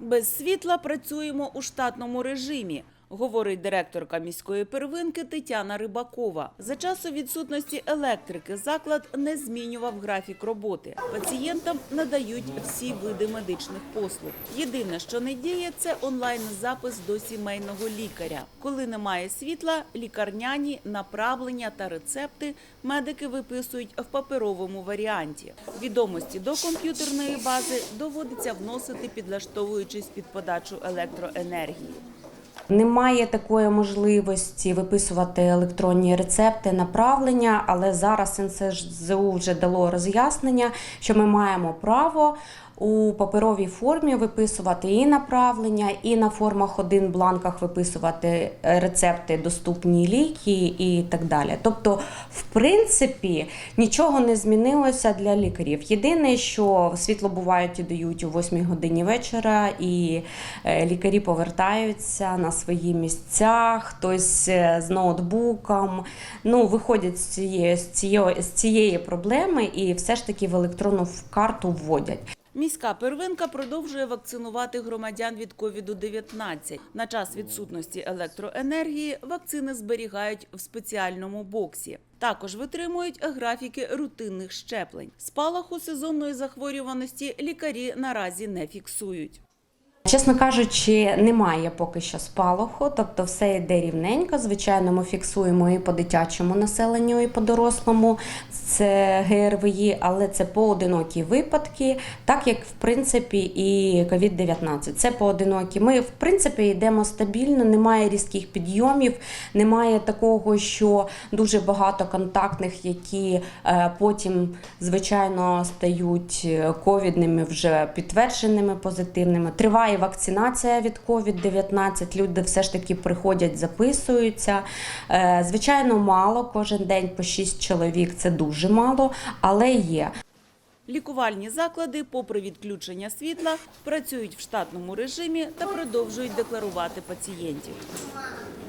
Без світла працюємо у штатному режимі. Говорить директорка міської первинки Тетяна Рибакова. За часу відсутності електрики заклад не змінював графік роботи. Пацієнтам надають всі види медичних послуг. Єдине, що не діє, це онлайн-запис до сімейного лікаря. Коли немає світла, лікарняні направлення та рецепти медики виписують в паперовому варіанті. Відомості до комп'ютерної бази доводиться вносити, підлаштовуючись під подачу електроенергії. Немає такої можливості виписувати електронні рецепти направлення, але зараз НСЗУ вже дало роз'яснення, що ми маємо право у паперовій формі виписувати і направлення, і на формах 1 бланках виписувати е, рецепти, доступні ліки і так далі. Тобто, в принципі, нічого не змінилося для лікарів. Єдине, що світло бувають і дають о 8 годині вечора, і е, лікарі повертаються на свої місця, хтось е, з ноутбуком. Ну, виходять з цієї, з цієї проблеми і все ж таки в електронну карту вводять. Міська первинка продовжує вакцинувати громадян від COVID-19. На час відсутності електроенергії вакцини зберігають в спеціальному боксі. Також витримують графіки рутинних щеплень. Спалаху сезонної захворюваності лікарі наразі не фіксують. Чесно кажучи, немає поки що спалаху, тобто все йде рівненько. Звичайно, ми фіксуємо і по дитячому населенню, і по дорослому це ГРВІ, але це поодинокі випадки, так як в принципі і COVID-19. Це поодинокі. Ми в принципі йдемо стабільно, немає різких підйомів, немає такого, що дуже багато контактних, які е, потім, звичайно, стають е, ковідними, вже підтвердженими позитивними. Триває вакцинація від COVID-19. Люди все ж таки приходять, записуються. Е, Звичайно, мало. Кожен день по 6 чоловік це дуже мало, але є. Лікувальні заклади, попри відключення світла, працюють в штатному режимі та продовжують декларувати пацієнтів.